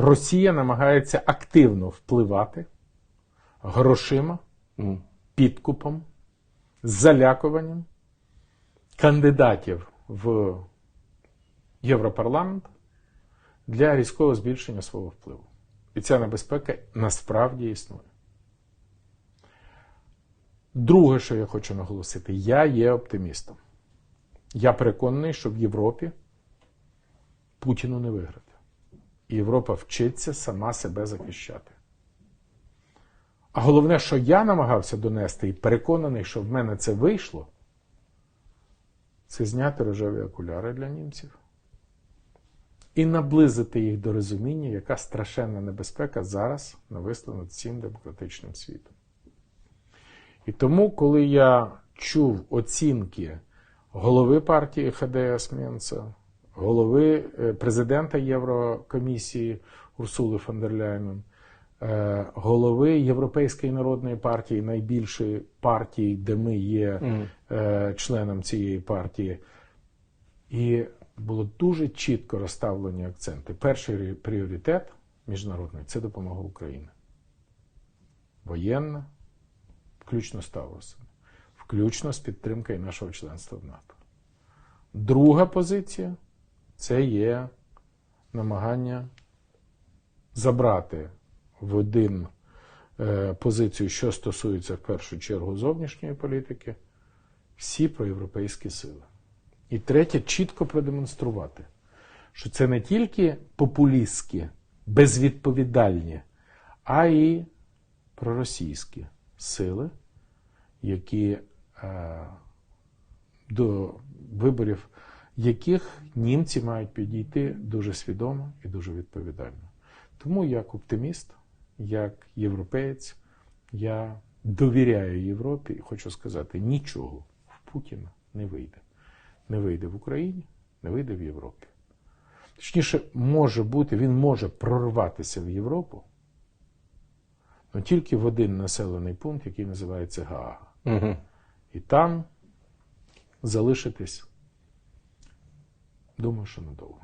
Росія намагається активно впливати грошима, підкупом, залякуванням кандидатів в Європарламент для різкого збільшення свого впливу. І ця небезпека насправді існує. Друге, що я хочу наголосити, я є оптимістом. Я переконаний, що в Європі Путіну не виграти. Європа вчиться сама себе захищати. А головне, що я намагався донести і переконаний, що в мене це вийшло, це зняти рожеві окуляри для німців і наблизити їх до розуміння, яка страшенна небезпека зараз нависла над всім демократичним світом. І тому, коли я чув оцінки голови партії ХДС Менца, голови е, президента Єврокомісії Урсули фон дер Ляйнен, е, голови Європейської народної партії, найбільшої партії, де ми є е, членом цієї партії, і було дуже чітко розставлені акценти. Перший пріоритет міжнародний це допомога Україні. Воєнна, включно з Тавросом, включно з підтримкою нашого членства в НАТО. Друга позиція це є намагання забрати в один е, позицію, що стосується в першу чергу зовнішньої політики, всі проєвропейські сили. І третє, чітко продемонструвати, що це не тільки популістські, безвідповідальні, а й проросійські сили, які е, до виборів яких німці мають підійти дуже свідомо і дуже відповідально. Тому як оптиміст, як європеєць, я довіряю Європі і хочу сказати, нічого в Путіна не вийде. Не вийде в Україні, не вийде в Європі. Точніше, може бути, він може прорватися в Європу, але тільки в один населений пункт, який називається Гаага. Мгм. І там залишитись, думаю, що надовго.